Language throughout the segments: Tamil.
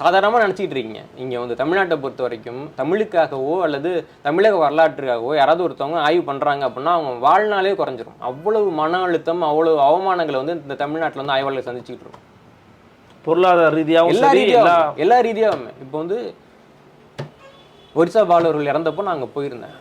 சாதாரணமாக நினச்சிக்கிட்டு இருக்கீங்க. இங்கே வந்து தமிழ்நாட்டை பொறுத்த வரைக்கும் தமிழுக்காகவோ அல்லது தமிழக வரலாற்றுக்காகவோ யாராவது ஒருத்தவங்க ஆய்வு பண்ணுறாங்க அப்படின்னா அவங்க வாழ்நாளே குறைஞ்சிரும். அவ்வளவு மன அழுத்தம் அவ்வளவு அவமானங்களை வந்து இந்த தமிழ்நாட்டில் வந்து ஆய்வாளர்கள் சந்திச்சுக்கிட்டு இருக்கோம். பொருளாதார ரீதியாகவும் எல்லா ரீதியாகவும் எல்லா ரீதியாகவும் இப்போ வந்து ஒரிசா பாலு அவர்கள் இறந்தப்போ நான் அங்கே போயிருந்தேன்.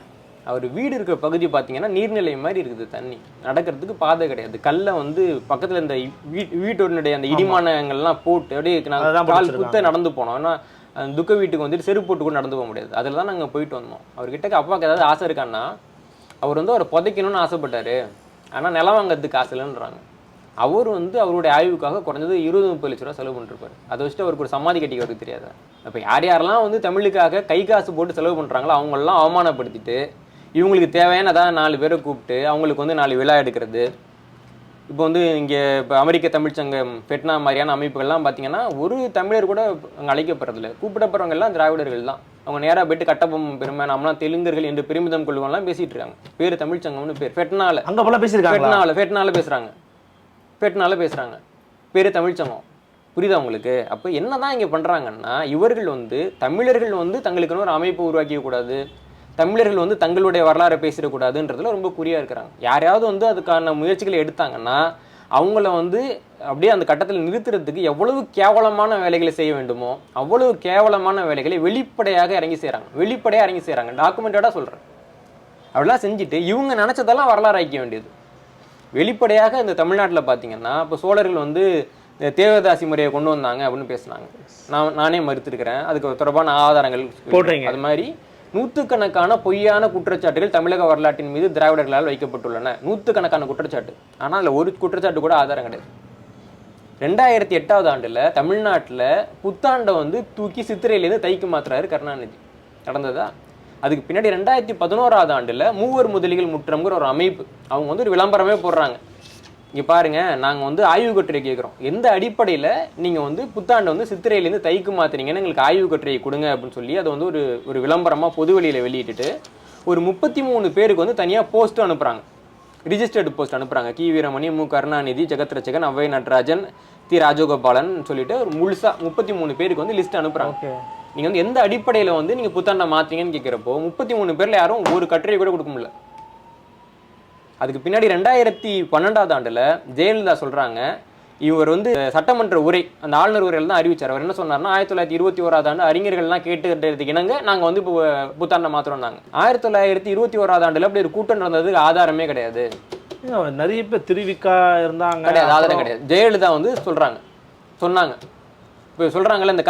அவர் வீடு இருக்கிற பகுதி பார்த்தீங்கன்னா நீர்நிலை மாதிரி இருக்குது தண்ணி. நடக்கிறதுக்கு பாதை கிடையாது. கல்லை வந்து பக்கத்தில் இந்த வீ வீட்டோடைய அந்த இடிமானங்கள்லாம் போட்டு அப்படியே நாங்கள் கால். குத்த நடந்து போனோம். ஏன்னா அந்த துக்க வீட்டுக்கு வந்துட்டு செருப்பு போட்டு கூட நடந்து போக முடியாது. அதில் தான் நாங்கள் போயிட்டு வந்தோம். அவர்கிட்ட அப்பாவுக்கு ஏதாவது ஆசை இருக்கான்னா அவர் வந்து அவரை புதைக்கணும்னு ஆசைப்பட்டாரு. ஆனால் நிலம் வாங்குறதுக்கு ஆசை இல்லைன்றாங்க. அவர் வந்து அவருடைய ஆய்வுக்காக குறைஞ்சது இருபது முப்பது லட்ச ரூபா செலவு பண்ணிருப்பாரு. அதை வச்சுட்டு அவருக்கு ஒரு சமாதி கட்டிக்க அவருக்கு தெரியாதா. அப்போ யார் யாரெல்லாம் வந்து தமிழுக்காக கை காசு போட்டு செலவு பண்ணுறாங்களோ அவங்களெல்லாம் அவமானப்படுத்திட்டு இவங்களுக்கு தேவையான ஏதாவது நாலு பேரை கூப்பிட்டு அவங்களுக்கு வந்து நாலு விழா எடுக்கிறது. இப்போ வந்து இங்கே இப்போ அமெரிக்க தமிழ்ச்சங்கம் ஃபெட்னா மாதிரியான அமைப்புகள்லாம் பார்த்தீங்கன்னா ஒரு தமிழர் கூட அங்கே அழைக்கப்படுறதில்ல. கூப்பிடப்படுறவங்க எல்லாம் திராவிடர்கள் தான். அவங்க நேராக போயிட்டு கட்டபொம் பெருமை நம்மளாம் தெலுங்கர்கள் என்று பெருமிதம் கொள்ளுவோம்லாம் பேசிட்டு இருக்காங்க. பேர் தமிழ்ச்சங்கம்னு பேர் ஃபெட்னால அங்க போல பேசியிருக்காங்களா? ஃபெட்னால ஃபெட்னால பேசுகிறாங்க ஃபெட்னால பேசுகிறாங்க பேர் தமிழ்ச்சங்கம் புரியுதா உங்களுக்கு? அப்போ என்னதான் இங்கே பண்ணுறாங்கன்னா இவர்கள் வந்து தமிழர்கள் வந்து தங்களுக்குன்னு ஒரு அமைப்பு உருவாக்கிக்க கூடாது. தமிழர்கள் வந்து தங்களுடைய வரலாறை பேசிடக்கூடாதுன்றதுல ரொம்ப குறியா இருக்கிறாங்க. யாரையாவது வந்து அதுக்கான முயற்சிகளை எடுத்தாங்கன்னா அவங்கள வந்து அப்படியே அந்த கட்டத்தில் நிறுத்துறதுக்கு எவ்வளவு கேவலமான வேலைகளை செய்ய வேண்டுமோ அவ்வளவு கேவலமான வேலைகளை வெளிப்படையாக இறங்கி செய்கிறாங்க வெளிப்படையாக இறங்கி செய்கிறாங்க டாக்குமெண்டடாக சொல்கிறேன் அப்படிலாம் செஞ்சுட்டு இவங்க நினச்சதெல்லாம் வரலாறு ஆக்கிக்க வேண்டியது. வெளிப்படையாக இந்த தமிழ்நாட்டில் பார்த்தீங்கன்னா இப்போ சோழர்கள் வந்து இந்த தேவதாசி முறையை கொண்டு வந்தாங்க அப்படின்னு பேசுனாங்க. நான் நானே மறுத்திருக்கிறேன். அதுக்கு தொடர்பான ஆதாரங்கள் போடுறீங்க. அது மாதிரி நூற்றுக்கணக்கான பொய்யான குற்றச்சாட்டுகள் தமிழக வரலாற்றின் மீது திராவிடர்களால் வைக்கப்பட்டுள்ளன. நூற்றுக்கணக்கான குற்றச்சாட்டு. ஆனால் அதில் ஒரு குற்றச்சாட்டு கூட ஆதாரம் கிடையாது. ரெண்டாயிரத்தி எட்டாவது ஆண்டில் தமிழ்நாட்டில் புத்தாண்டை வந்து தூக்கி சித்திரையிலேருந்து தைக்கு மாத்துறாரு கருணாநிதி. நடந்ததா? அதுக்கு பின்னாடி ரெண்டாயிரத்தி பதினோராவது ஆண்டில் மூவர் முதலிகள் முற்றம்ங்கிற ஒரு அமைப்பு. அவங்க வந்து ஒரு விளம்பரமே போடுறாங்க. இங்க பாருங்க நாங்க வந்து ஆய்வு கட்டுரை கேட்குறோம் எந்த அடிப்படையில நீங்க வந்து புத்தாண்டை வந்து சித்திரையிலேருந்து தைக்கு மாத்துறீங்கன்னு எங்களுக்கு ஆய்வு கட்டுரையை கொடுங்க அப்படின்னு சொல்லி அதை வந்து ஒரு ஒரு விளம்பரமா பொது வெளியில வெளியிட்டுட்டு ஒரு முப்பத்தி மூணு பேருக்கு வந்து தனியா போஸ்ட் அனுப்புறாங்க. ரிஜிஸ்டர்டு போஸ்ட் அனுப்புறாங்க. கி. வீரமணி மு. கருணாநிதி ஜெகத் ரட்சகன் அவ்வை நடராஜன் தி. ராஜகோபாலன் சொல்லிட்டு ஒரு முழுசா முப்பத்தி மூணு பேருக்கு வந்து லிஸ்ட் அனுப்புறாங்க. ஓகே. நீங்க வந்து எந்த அடிப்படையில வந்து நீங்க புத்தாண்டை மாத்தீங்கன்னு கேட்கிறப்போ முப்பத்தி மூணு பேர்ல யாரும் ஒரு கட்டுரை கூட கொடுக்க முடியல. அதுக்கு பின்னாடி ரெண்டாயிரத்தி பன்னெண்டாவது ஆண்டுல ஜெயலலிதா சொல்றாங்க இவர் வந்து சட்டமன்ற உரை அந்த ஆளுநர் உரையில் தான் அறிவிச்சார். அவர் என்ன சொன்னார்னா ஆயிரத்தி தொள்ளாயிரத்தி இருபத்தி ஓராவது ஆண்டு அறிஞர்கள்லாம் கேட்டுக்கிறதுக்கு இணங்க நாங்க வந்து இப்போ புத்தாண்டை மாத்துறோம்னாங்க. ஆயிரத்தி தொள்ளாயிரத்தி இருபத்தி ஓராவது ஆண்டுல அப்படி ஒரு கூட்டம் நடந்ததுக்கு ஆதாரமே கிடையாது. நிறைய பேர் திருவிக்கா இருந்தாங்க. கிடையாது ஆதாரம் கிடையாது. ஜெயலலிதா வந்து சொல்றாங்க சொன்னாங்க. இப்போ சொல்றாங்கல்ல இந்த